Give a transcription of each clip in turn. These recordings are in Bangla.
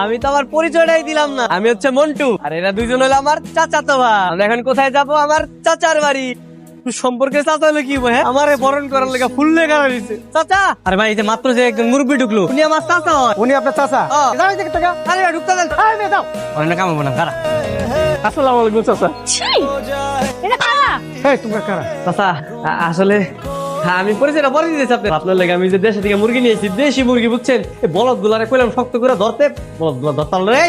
আমি তো আমার পরিচয়টাই দিলাম না। আমি হচ্ছে মন্টু। আর এরা দুইজন হলো আমার চাচাতো ভাই। আমরা এখন কোথায় যাব? আমার চাচার বাড়ি। সম্পর্কে চাচা হলো কি হ্যাঁ? আমার বরণ করার লেগে ফুল লেখা রয়েছে। চাচা! আরে ভাই এই যে মাত্র যে একজন মুরব্বী ঢুকলো উনি আমার চাচা হয়। উনি আপনার চাচা? আরে ঢুকতে দেন। দাও। অনেক কামাবো না কারা আসসালামু আলাইকুম চাচা। এটা কারা? এই তোমরা কারা? চাচা আসলে হ্যাঁ, আমি পরিচয়টা পরে দিতেছি আপনি আপনার। লাগে আমি যে দেশে থেকে মুরগি নিয়েছি দেশি মুরগি বুঝছেন? এই বলদ গুলারে কইলাম শক্ত করে ধরতে। বলদগুলা ধরতাল রে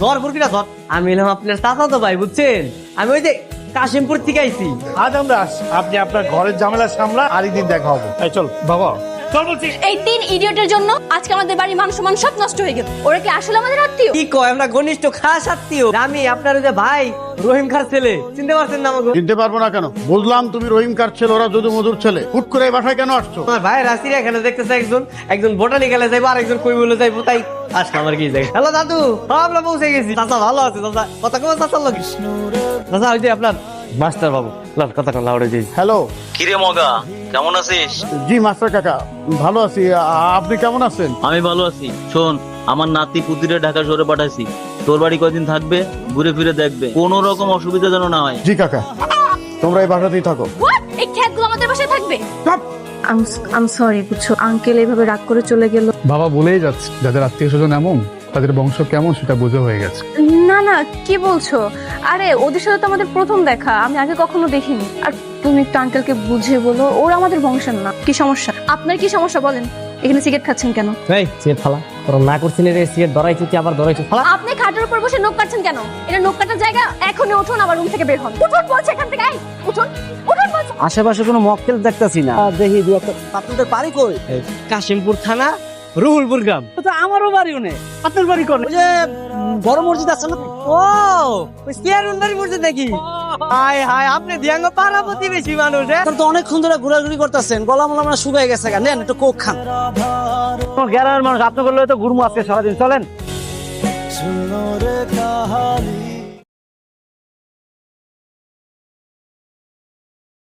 ধর মুরগিটা ধর। আমি এলাম আপনার চাচা তো ভাই বুঝছেন? আমি ওই যে কাশিমপুর থেকে আইছি। আজ আমরা আপনি আপনার ঘরের ঝামেলা সামলা আরেকদিন দেখা হবে। চল বাবা। চল বলছি। এই তিন ইডিয়টের জন্য আজকে আমাদের বাড়ির মান সম্মান সব নষ্ট হয়ে গেল। ওরা কি আসলে আমাদের আত্মীয়? কি কয় আমরা ঘনিষ্ঠ খাস আত্মীয়। আমি আপনার যে ভাই রহিম খার ছেলে। চিনতে পারছেন না আমাকে? চিনতে পারব না কেন? বুঝলাম তুমি রহিম কার ছেলে ওরা যদু মধুর ছেলে। হুট করে এই বাসায় কেন আসছো? আমার ভাই রাশির এখানে দেখতেছে একজন একজন বোটানিক্যালে যাইবো আর একজন কই বলে যাইবো তাই আজকে আমার কি যাই হ্যালো দাদু আমরা পৌঁছে গেছি। চাচা ভালো আছে চাচা। কথা কম চাচার লোক চাচা ওই যে আপনার মাস্টার বাবু লাল কথা কম লাউড়ে দিয়েছি। হ্যালো। কিরে মগা? কেমন আছিস? জি মাস্টার কাকা ভালো আছি। আপনি কেমন আছেন? আমি ভালো আছি। শোন আমার নাতি পুতিরে ঢাকা শহরে পাঠাইছি। তোর বাড়ি কয়দিন থাকবে? ঘুরে ফিরে দেখবে। কোনো রকম অসুবিধা যেন না হয়। জি কাকা। তোমরা এই বাসাতেই থাকো। এই খ্যাতগুলো আমাদের বাসায় থাকবে? আম সরি বুঝছ। আঙ্কেল এইভাবে রাগ করে চলে গেল। বাবা বলেই যাচ্ছে যাদের আত্মীয় স্বজন এমন তাদের বংশ কেমন সেটা বোঝা হয়ে গেছে। না না কি বলছো? আরে ওদের সাথে তো আমাদের প্রথম দেখা আমি আগে কখনো দেখিনি। আর তুমি একটু আঙ্কেলকে বুঝিয়ে বলো ওরা আমাদের বংশের না। কি সমস্যা? আপনার কি সমস্যা বলেন? এখানে সিগারেট খাচ্ছেন কেন? এই সিগারেট ফালা। তোর না করছিস রে সিগারেট ধরাইছিস কি আবার ধরাইছিস ফালা। আপনি খাটের উপর বসে নখ কাটছেন কেন? এটা নখ কাটার জায়গা? এখনই উঠুন আবার রুম থেকে বের হন। উঠুন বলছে এখান থেকে এই, উঠুন উঠুন বলছে। আশেপাশে কোনো মক্কেল দেখতাছি না। দেখি দু একটা আপনাদের বাড়ি কই? কাশিমপুর থানা রুহুলপুর গ্রাম। তো আমারও বাড়িও নেই। আপনার বাড়ি কোন? ওই যে বড় মসজিদ আছে না? ও ওই সিয়ারুন্দারি মসজিদ নাকি? হাই হাই আপনি দিয়াঙ্গ পাড়া প্রতিবেশী মানুষ তো অনেকক্ষণ ধরে ঘোরাঘুরি করতেছেন গলা মলা মানে শুকাই গেছে নেন একটু কোক খান। গ্রামের মানুষ আপনি করলে তো গুরমু আজকে সারাদিন চলেন।